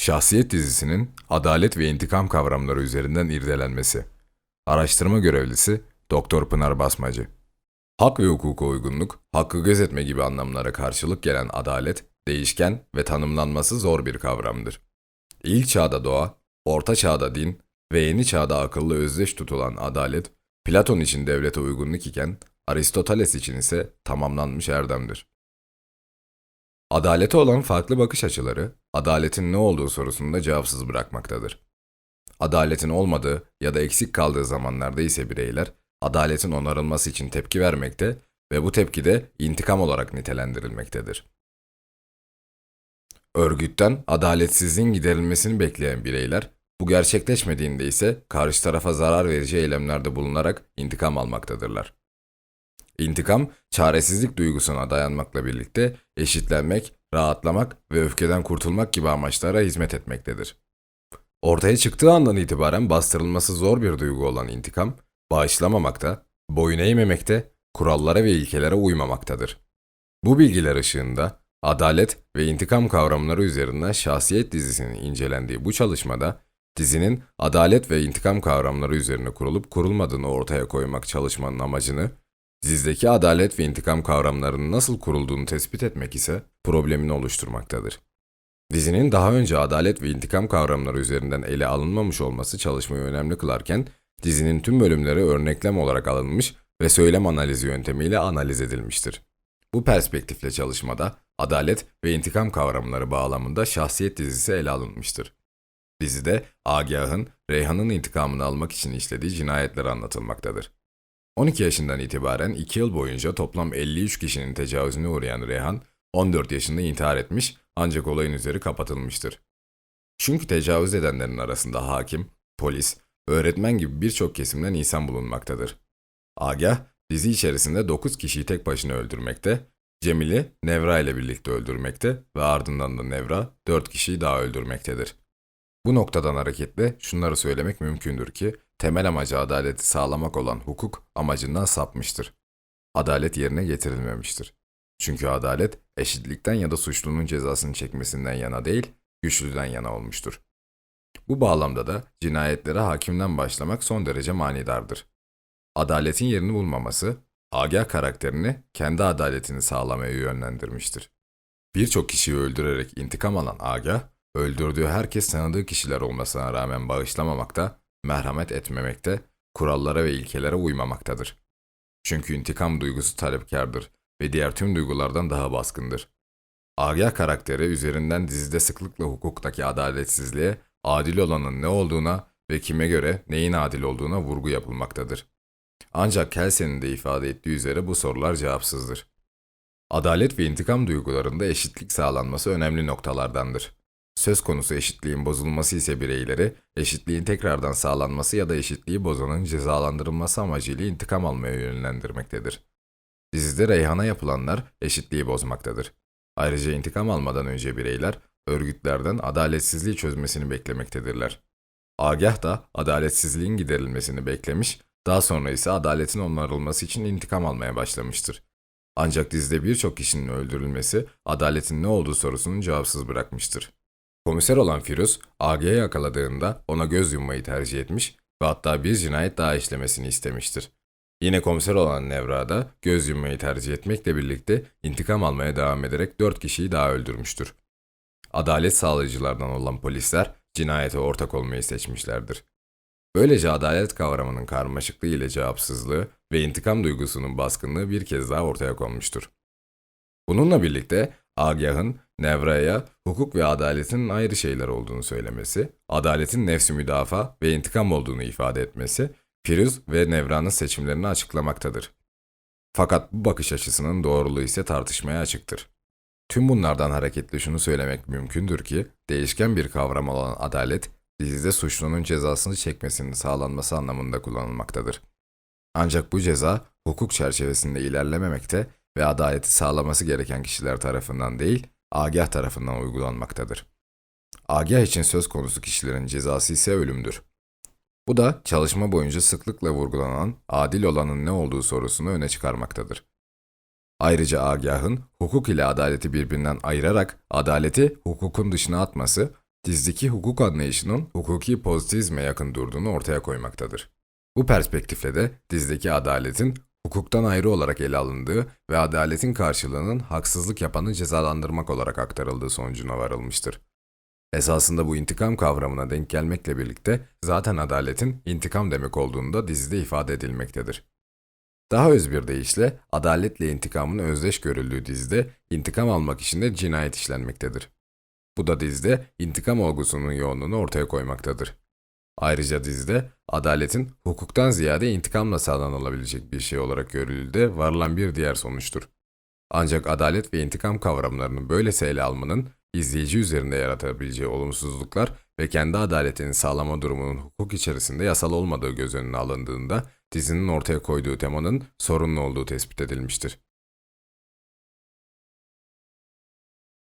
Şahsiyet dizisinin adalet ve intikam kavramları üzerinden irdelenmesi. Araştırma görevlisi Doktor Pınar Basmacı. Hak ve hukuka uygunluk, hakkı gözetme gibi anlamlara karşılık gelen adalet, değişken ve tanımlanması zor bir kavramdır. İlk çağda doğa, orta çağda din ve yeni çağda akıllı özdeş tutulan adalet, Platon için devlete uygunluk iken, Aristoteles için ise tamamlanmış erdemdir. Adalete olan farklı bakış açıları, adaletin ne olduğu sorusunda cevapsız bırakmaktadır. Adaletin olmadığı ya da eksik kaldığı zamanlarda ise bireyler, adaletin onarılması için tepki vermekte ve bu tepki de intikam olarak nitelendirilmektedir. Örgütten adaletsizliğin giderilmesini bekleyen bireyler, bu gerçekleşmediğinde ise karşı tarafa zarar verici eylemlerde bulunarak intikam almaktadırlar. İntikam, çaresizlik duygusuna dayanmakla birlikte eşitlenmek, rahatlamak ve öfkeden kurtulmak gibi amaçlara hizmet etmektedir. Ortaya çıktığı andan itibaren bastırılması zor bir duygu olan intikam, bağışlamamakta, boyun eğmemekte, kurallara ve ilkelere uymamaktadır. Bu bilgiler ışığında adalet ve intikam kavramları üzerinden şahsiyet dizisinin incelendiği bu çalışmada dizinin adalet ve intikam kavramları üzerine kurulup kurulmadığını ortaya koymak çalışmanın amacını Dizdeki adalet ve intikam kavramlarının nasıl kurulduğunu tespit etmek ise problemini oluşturmaktadır. Dizinin daha önce adalet ve intikam kavramları üzerinden ele alınmamış olması çalışmayı önemli kılarken, dizinin tüm bölümleri örneklem olarak alınmış ve söylem analizi yöntemiyle analiz edilmiştir. Bu perspektifle çalışmada adalet ve intikam kavramları bağlamında şahsiyet dizisi ele alınmıştır. Dizide Agah'ın Reyhan'ın intikamını almak için işlediği cinayetler anlatılmaktadır. 12 yaşından itibaren 2 yıl boyunca toplam 53 kişinin tecavüzüne uğrayan Rehan, 14 yaşında intihar etmiş ancak olayın üzeri kapatılmıştır. Çünkü tecavüz edenlerin arasında hakim, polis, öğretmen gibi birçok kesimden insan bulunmaktadır. Agah, dizi içerisinde 9 kişiyi tek başına öldürmekte, Cemil'i Nevra ile birlikte öldürmekte ve ardından da Nevra 4 kişiyi daha öldürmektedir. Bu noktadan hareketle şunları söylemek mümkündür ki temel amacı adaleti sağlamak olan hukuk amacından sapmıştır. Adalet yerine getirilmemiştir. Çünkü adalet eşitlikten ya da suçlunun cezasını çekmesinden yana değil, güçlüden yana olmuştur. Bu bağlamda da cinayetlere hakimden başlamak son derece manidardır. Adaletin yerini bulmaması, Agah karakterini kendi adaletini sağlamaya yönlendirmiştir. Birçok kişiyi öldürerek intikam alan Agah, öldürdüğü herkes tanıdığı kişiler olmasına rağmen bağışlamamakta, merhamet etmemekte, kurallara ve ilkelere uymamaktadır. Çünkü intikam duygusu talepkardır ve diğer tüm duygulardan daha baskındır. Agah karakteri üzerinden dizide sıklıkla hukuktaki adaletsizliğe, adil olanın ne olduğuna ve kime göre neyin adil olduğuna vurgu yapılmaktadır. Ancak Kelsey'nin de ifade ettiği üzere bu sorular cevapsızdır. Adalet ve intikam duygularında eşitlik sağlanması önemli noktalardandır. Söz konusu eşitliğin bozulması ise bireyleri, eşitliğin tekrardan sağlanması ya da eşitliği bozanın cezalandırılması amacıyla intikam almaya yönlendirmektedir. Dizide Reyhan'a yapılanlar eşitliği bozmaktadır. Ayrıca intikam almadan önce bireyler, örgütlerden adaletsizliği çözmesini beklemektedirler. Agah da adaletsizliğin giderilmesini beklemiş, daha sonra ise adaletin onarılması için intikam almaya başlamıştır. Ancak dizide birçok kişinin öldürülmesi adaletin ne olduğu sorusunu cevapsız bırakmıştır. Komiser olan Firuz, AG'ye yakaladığında ona göz yummayı tercih etmiş ve hatta bir cinayet daha işlemesini istemiştir. Yine komiser olan Nevra da göz yummayı tercih etmekle birlikte intikam almaya devam ederek dört kişiyi daha öldürmüştür. Adalet sağlayıcılardan olan polisler cinayete ortak olmayı seçmişlerdir. Böylece adalet kavramının karmaşıklığı ile cevapsızlığı ve intikam duygusunun baskınlığı bir kez daha ortaya konmuştur. Bununla birlikte Agah'ın Nevra'ya hukuk ve adaletin ayrı şeyler olduğunu söylemesi, adaletin nefsi müdafaa ve intikam olduğunu ifade etmesi, Firuz ve Nevra'nın seçimlerini açıklamaktadır. Fakat bu bakış açısının doğruluğu ise tartışmaya açıktır. Tüm bunlardan hareketle şunu söylemek mümkündür ki, değişken bir kavram olan adalet, dizide suçlunun cezasını çekmesinin sağlanması anlamında kullanılmaktadır. Ancak bu ceza hukuk çerçevesinde ilerlememekte ve adaleti sağlaması gereken kişiler tarafından değil, agah tarafından uygulanmaktadır. Agah için söz konusu kişilerin cezası ise ölümdür. Bu da çalışma boyunca sıklıkla vurgulanan adil olanın ne olduğu sorusunu öne çıkarmaktadır. Ayrıca agahın hukuk ile adaleti birbirinden ayırarak adaleti hukukun dışına atması, dizideki hukuk anlayışının hukuki pozitivizme yakın durduğunu ortaya koymaktadır. Bu perspektifle de dizideki adaletin hukuktan ayrı olarak ele alındığı ve adaletin karşılığının haksızlık yapanı cezalandırmak olarak aktarıldığı sonucuna varılmıştır. Esasında bu intikam kavramına denk gelmekle birlikte zaten adaletin intikam demek olduğunu da dizide ifade edilmektedir. Daha öz bir deyişle adaletle intikamın özdeş görüldüğü dizide intikam almak için de cinayet işlenmektedir. Bu da dizide intikam olgusunun yoğunluğunu ortaya koymaktadır. Ayrıca dizide adaletin hukuktan ziyade intikamla sağlanılabilecek bir şey olarak görüldüğü varılan bir diğer sonuçtur. Ancak adalet ve intikam kavramlarını böylese ele almanın izleyici üzerinde yaratabileceği olumsuzluklar ve kendi adaletini sağlama durumunun hukuk içerisinde yasal olmadığı göz önüne alındığında dizinin ortaya koyduğu temanın sorunlu olduğu tespit edilmiştir.